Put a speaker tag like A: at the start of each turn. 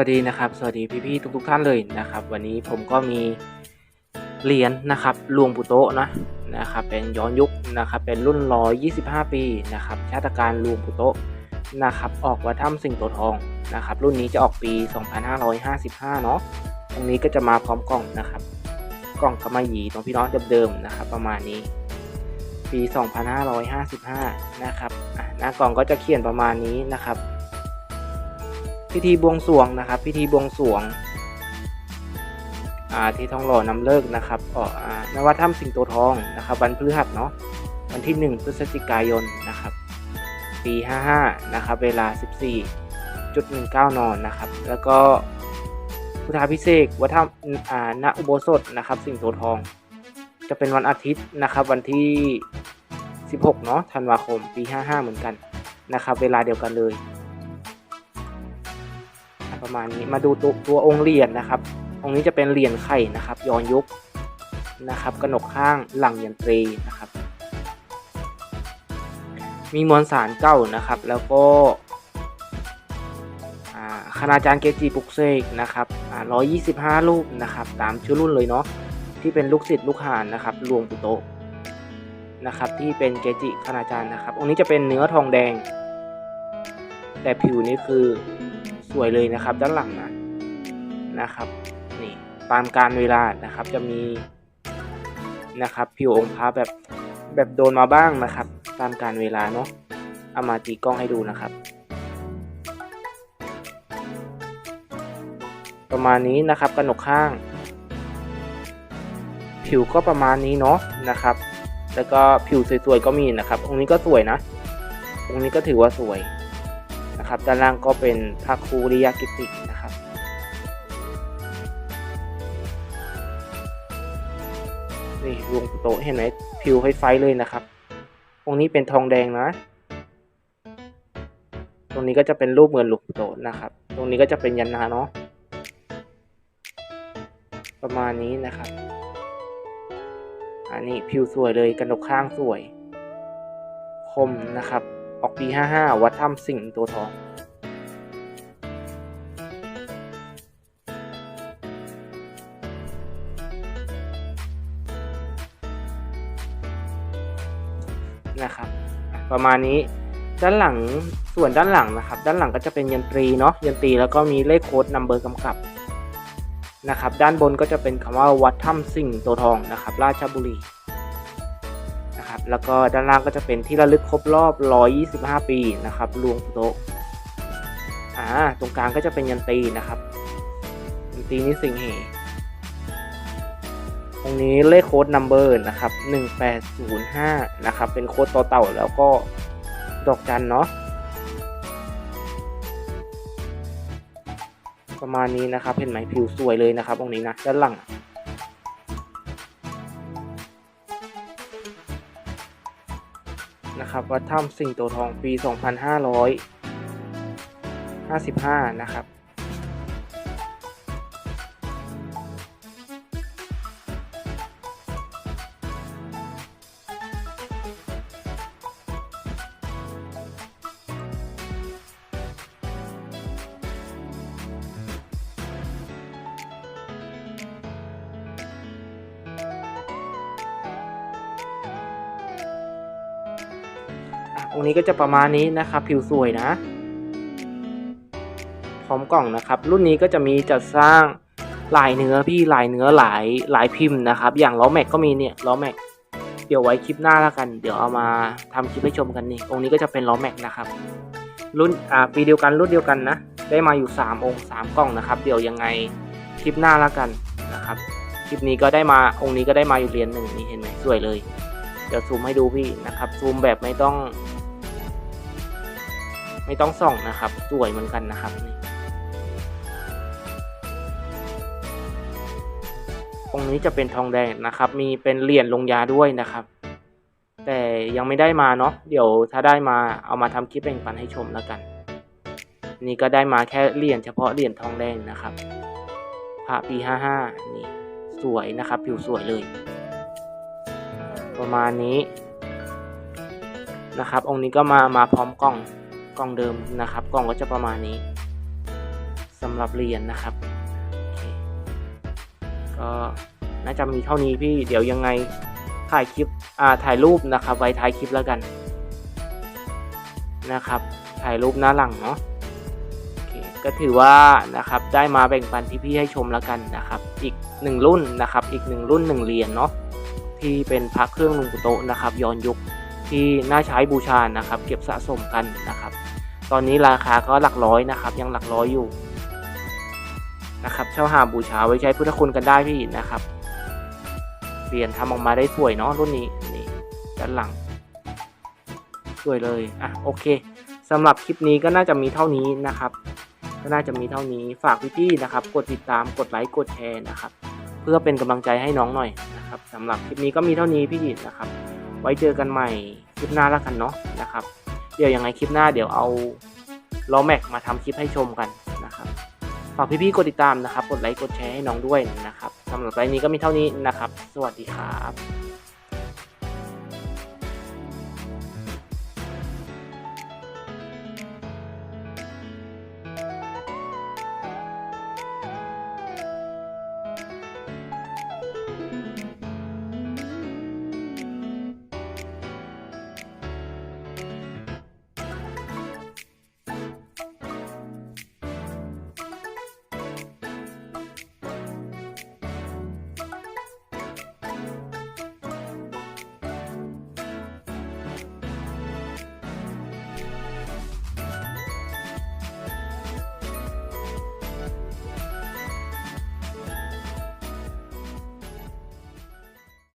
A: วัสดีนะครับ สวัสดีพี่ๆทุกๆท่านเลยนะครับ วันนี้ผมก็มีเหรียญนะครับหลวงปู่โตะนะนะครับ เป็นย้อนยุคนะครับ เป็นรุ่น125ปีนะครับชาติการหลวงปู่โตะนะครับ ออกวัดถ้ำสิงโตทองนะครับ รุ่นนี้จะออกปี 2555 เนาะตรงนี้ก็จะมาพร้อมกล่องนะครับ กล่องกำมะหยี่ตรงพี่น้องเดิมๆนะครับ ประมาณนี้ ปี 2555 นะครับอะหน้ากล่องก็จะเขียนประมาณนี้นะครับ พิธีบวงสรวงนะครับ พิธีบวงสรวงที่ทองหล่อนำเลิกนะครับออกอ่านวัดถ้ำสิงโตทองนะครับวันพฤหัสเนาะวันที่ 1 พฤศจิกายนนะครับ ปี 55 นะครับ เวลา 14.19นนนะครับ แล้วก็พุทธาพิเศษวัดถ้ำอ่าณอุโบสถนะครับสิงโตทอง จะเป็นวันอาทิตย์นะครับ วันที่ 16 เนาะธันวาคม ปี 55 เหมือนกันนะครับ เวลาเดียวกันเลย ประมาณนี้มาดูตัวตัวองค์เหรียญนะครับ องค์นี้จะเป็นเหรียญไข่นะครับย้อนยุคนะครับกระหนกข้างหลังยันตรีนะครับ มีมวลสารเก้านะครับ แล้วก็คณาจารย์เกจิปุกเสกนะครับร้อยยี่สิบห้ารูปนะครับ ตามชื่อรุ่นเลยเนาะ ที่เป็นลูกศิษย์ลูกหานะครับหลวงปู่โตะนะครับ ที่เป็นเกจิคณาจารย์นะครับ องค์นี้จะเป็นเนื้อทองแดง แต่ผิวนี่คือ วยเลยนะครับ ด้านหลังนะนะครับนี่ตามการเวลานะครับจะมีนะครับผิวองค์พระแบบแบบโดนมาบ้างนะครับ ตามการเวลาเนาะเอามาตีกล้องให้ดูนะครับ ประมาณนี้นะครับกระหนกข้าง ผิวก็ประมาณนี้เนาะนะครับ แล้วก็ผิวสวยๆก็มีนะครับองค์นี้ก็สวยนะองค์นี้ก็ถือว่าสวย นะครับ ด้านล่างก็เป็นพระครูริยกิตินะครับนี่ลวงโตเห็นไหมผิวไฟไฟเลยนะครับตรงนี้เป็นทองแดงนะ ตรงนี้ก็จะเป็นรูปเหมือนหลวงโตนะครับ ตรงนี้ก็จะเป็นยันนาเนาะ ประมาณนี้นะครับ อันนี้ผิวสวยเลยกระดกข้างสวย คมนะครับ ออกปี55 วัดถ้ำสิงห์ตัวทองนะครับ ประมาณนี้ด้านหลังส่วนด้านหลังนะครับ ด้านหลังก็จะเป็นยันตรีเนาะยันตรีแล้วก็มีเลขโค้ดนัมเบอร์กำกับนะครับ ด้านบนก็จะเป็นคำว่าวัดถ้ำสิงห์ตัวทองนะครับ ราชบุรี แล้วก็ด้านล่างก็จะเป็นที่ระลึกครบรอบ 125 ปีนะครับลวงโตะอ่าตรงกลางก็จะเป็นยันตีนะครับยันตีนี่สิงเหตรงนี้เลขโค้ดนัมเบอร์นะครับ 1805 นะครับ เป็นโค้ดต่อเต่าแล้วก็ดอกจันเนาะประมาณนี้นะครับเห็นไหมผิวสวยเลยนะครับ ตรงนี้นะด้านหลัง นะครับวัดถ้ำสิงโตทองปี 2555 นะครับ องค์นี้ก็จะประมาณนี้นะครับ ผิวสวยนะ พร้อมกล่องนะครับ รุ่นนี้ก็จะมีจัดสร้างลายเนื้อพี่ลายเนื้อหลายหลายพิมพ์นะครับ อย่างล้อแม็กก็มีเนี่ยล้อแม็กเดี๋ยวไว้คลิปหน้าแล้วกัน เดี๋ยวเอามาทำคลิปให้ชมกันนี่องค์นี้ก็จะเป็นล้อแม็กนะครับ รุ่นอ่าปีเดียวกันรุ่นเดียวกันนะ ได้มาอยู่ 3 องค์ 3 กล่องนะครับ เดี๋ยวยังไงคลิปหน้าแล้วกันนะครับคลิปนี้ก็ได้มาองค์นี้ก็ได้มาอยู่เหรียญหนึ่งนี่เห็นไหมสวยเลย เดี๋ยวซูมให้ดูพี่นะครับซูมแบบไม่ต้อง ไม่ต้องส่องนะครับ สวยเหมือนกันนะครับนี่องนี้จะเป็นทองแดงนะครับ มีเป็นเหรียญลงยาด้วยนะครับ แต่ยังไม่ได้มาเนาะเดี๋ยวถ้าได้มาเอามาทำคลิปแบ่งปันให้ชมแล้วกัน นี่ก็ได้มาแค่เหรียญเฉพาะเหรียญทองแดงนะครับพระปีห้าห้านี่สวยนะครับ ผิวสวยเลย ประมาณนี้นะครับ องค์นี้ก็มามาพร้อมกล่อง กล่องเดิมนะครับ กล่องก็จะประมาณนี้สำหรับเหรียญนะครับก็น่าจะมีเท่านี้พี่เดี๋ยวยังไงถ่ายคลิปอ่าถ่ายรูปนะครับ ไว้ท้ายคลิปแล้วกันนะครับ ถ่ายรูปหน้าหลังเนาะก็ถือว่านะครับได้มาแบ่งปันที่พี่ให้ชมแล้วกันนะครับ อีกหนึ่งรุ่นนะครับ อีกหนึ่งรุ่นหนึ่งเหรียญเนาะที่เป็นพระเครื่องลุงปุโตะนะครับย้อนยุค ที่น่าใช้บูชานะครับ เก็บสะสมกันนะครับ ตอนนี้ราคาก็หลักร้อยนะครับ ยังหลักร้อยอยู่นะครับเช่าหาบูชาไว้ใช้พุทธคุณกันได้พี่นะครับเปลี่ยนทำออกมาได้สวยเนาะรุ่นนี้นี่ด้านหลังสวยเลยอะโอเคสำหรับคลิปนี้ก็น่าจะมีเท่านี้นะครับ ก็น่าจะมีเท่านี้ฝากพี่ๆนะครับ กดติดตามกดไลค์กดแชร์นะครับ เพื่อเป็นกำลังใจให้น้องหน่อยนะครับสำหรับคลิปนี้ก็มีเท่านี้พี่นะครับ ว้เจอกันใหม่คลิปหน้าแล้วกันเนาะนะครับ เดี๋ยวยังไงคลิปหน้าเดี๋ยวเอาล้อแม็กมาทำคลิปให้ชมกันนะครับฝากพี่ๆกดติดตามนะครับ กดไลค์กดแชร์ให้น้องด้วยนะครับสำหรับไลน์นี้ก็มีเท่านี้นะครับ สวัสดีครับ